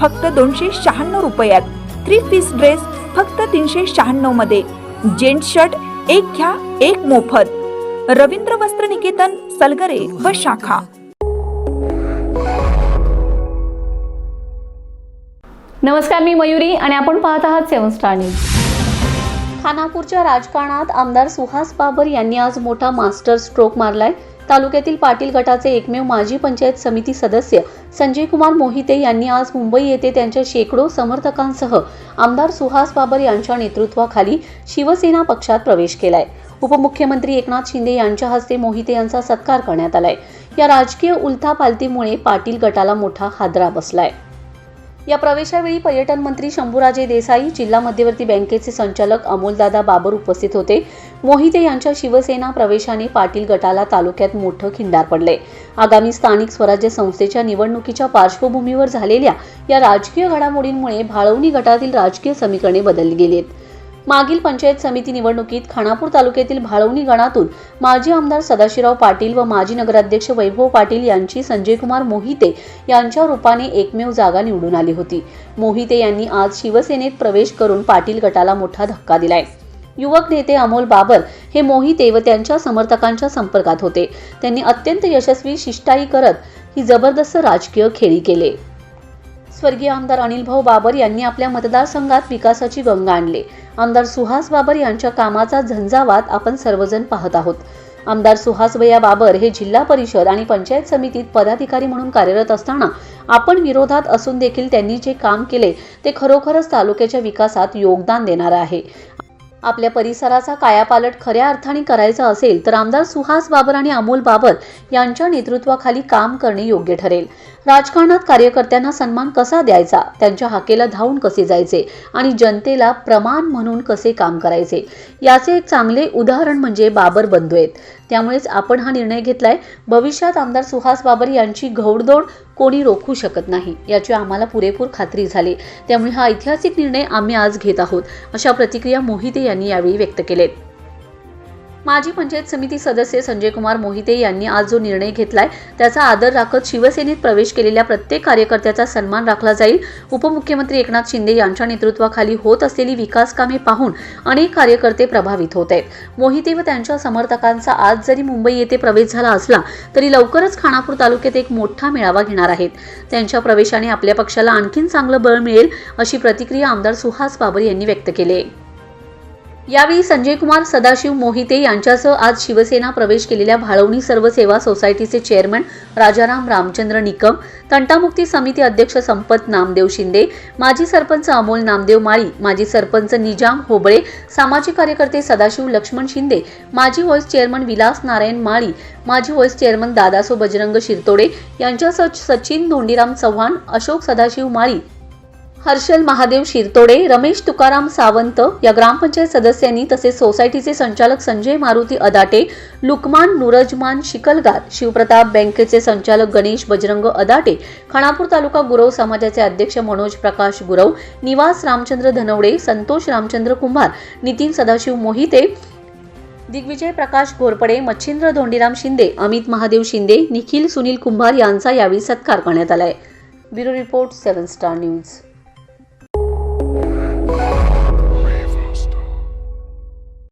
फक्त दोनशे शहाण्णव रुपयात. थ्री पीस ड्रेस फक्त तीनशे शहाण्णवमध्ये. जेंट्स शर्ट एक घ्या एक मोफत. रवींद्र वस्त्र निकेतन सलगरे व शाखा. नमस्कार मी मयुरी आणि आपण पाहत आहात सेवन स्टार न्यूज. खानापूरच्या राजकारणात आमदार सुहास बाबर यांनी आज मोठा मास्टर स्ट्रोक मारलाय. तालुक्यातील पाटील गटाचे एकमेव माजी पंचायत समिती सदस्य संजय कुमार मोहिते यांनी आज मुंबई येथे त्यांच्या शेकडो समर्थकांसह आमदार सुहास बाबर यांच्या नेतृत्वाखाली शिवसेना पक्षात प्रवेश केलाय. उपमुख्यमंत्री एकनाथ शिंदे यांच्या हस्ते मोहिते यांचा सत्कार करण्यात आलाय. या राजकीय उलथापालथीमुळे पाटील गटाला मोठा हादरा बसलाय. या प्रवेशावेळी पर्यटन मंत्री शंभूराजे देसाई जिल्हा मध्यवर्ती बँकेचे संचालक अमोलदादा बाबर उपस्थित होते. मोहिते यांच्या शिवसेना प्रवेशाने पाटील गटाला तालुक्यात मोठं खिंडार पडले. आगामी स्थानिक स्वराज्य संस्थेच्या निवडणुकीच्या पार्श्वभूमीवर झालेल्या या राजकीय घडामोडींमुळे भाळवणी गटातील राजकीय समीकरणे बदलली गेलीत. मागील पंचायत समिती निवडणुकीत खानापूर तालुक्यातील भाळवणी गणातून माजी आमदार सदाशिवराव पाटील व माजी नगराध्यक्ष वैभव पाटील यांची संजय कुमार मोहिते यांच्या रूपाने एकमेव जागा निवडून आली होती. मोहिते यांनी आज शिवसेनेत प्रवेश करून पाटील गटाला मोठा धक्का दिलाय. युवक नेते अमोल बाबर हे मोहिते व त्यांच्या समर्थकांच्या संपर्कात होते. त्यांनी अत्यंत यशस्वी शिष्टाई करत ही जबरदस्त राजकीय खेळी केले. स्वर्गीय आमदार अनिल भाऊ बाबर यांनी आपल्या मतदारसंघात विकासाची गंगा आणली. आमदार सुहास बाबर यांच्या कामाचा झंझावात आपण सर्वजण पाहत आहोत. आमदार सुहास भैया बाबर हे जिल्हा परिषद आणि पंचायत समितीत पदाधिकारी म्हणून कार्यरत असताना आपण विरोधात असून देखील त्यांनी जे काम केले ते खरोखरच तालुक्याच्या विकासात योगदान देणार आहे. आपल्या परिसराचा कायापालट खऱ्या अर्थाने करायचा असेल तर आमदार सुहास बाबर आणि अमोल बाबर यांच्या नेतृत्वाखाली काम करणे योग्य ठरेल. राजकारणात कार्यकर्त्यांना सन्मान कसा द्यायचा? त्यांच्या हाकेला धावून कसे जायचे? आणि जनतेला प्रमाण म्हणून कसे काम करायचे? याचे एक चांगले उदाहरण म्हणजे बाबर बंधू आहेत. त्यामुळेच आपण हा निर्णय घेतलाय. भविष्यात आमदार सुहास बाबर यांची घौडदौड कोणी रोखू शकत नाही याची आम्हाला पुरेपूर खात्री झाली. त्यामुळे हा ऐतिहासिक निर्णय आम्ही आज घेत आहोत अशा प्रतिक्रिया मोहिते यांनी यावेळी व्यक्त केलेत. माजी पंचायत समिती सदस्य संजय कुमार मोहिते यांनी आज जो निर्णय घेतलाय त्याचा आदर राखत शिवसेनेत प्रवेश केलेल्या प्रत्येक कार्यकर्त्याचा सन्मान राखला जाईल. उपमुख्यमंत्री एकनाथ शिंदे यांच्या नेतृत्वाखाली होत असलेली विकास कामे पाहून अनेक कार्यकर्ते प्रभावित होत आहेत. मोहिते व त्यांच्या समर्थकांचा आज जरी मुंबई येथे प्रवेश झाला असला तरी लवकरच खानापूर तालुक्यात एक मोठा मेळावा घेणार आहेत. त्यांच्या प्रवेशाने आपल्या पक्षाला आणखीन चांगलं बळ मिळेल अशी प्रतिक्रिया आमदार सुहास बाबर यांनी व्यक्त केली आहे. यावेळी संजय कुमार सदाशिव मोहिते यांच्यासह आज शिवसेना प्रवेश केलेल्या भाळवणी सर्व सेवा सोसायटीचे चेअरमन राजाराम रामचंद्र निकम तंटामुक्ती समिती अध्यक्ष संपत नामदेव शिंदे माजी सरपंच अमोल नामदेव माळी माजी सरपंच निजाम होबळे सामाजिक कार्यकर्ते सदाशिव लक्ष्मण शिंदे माजी व्हाईस चेअरमन विलास नारायण माळी माजी व्हाईस चेअरमन दादासो बजरंग शिरतोडे यांच्यासह सचिन धोंडीराम चव्हाण अशोक सदाशिव माळी हर्षल महादेव शिरतोडे रमेश तुकाराम सावंत या ग्रामपंचायत सदस्यांनी तसेच सोसायटीचे संचालक संजय मारुती अदाटे लुकमान नुरजमान शिकलगार शिवप्रताप बँकेचे संचालक गणेश बजरंग अदाटे खानापूर तालुका गुरव समाजाचे अध्यक्ष मनोज प्रकाश गुरव निवास रामचंद्र धनवडे संतोष रामचंद्र कुंभार नितीन सदाशिव मोहिते दिग्विजय प्रकाश घोरपडे मच्छिंद्र धोंडीराम शिंदे अमित महादेव शिंदे निखिल सुनील कुंभार यांचा यावेळी सत्कार करण्यात आलाय. Bureau report seven star news.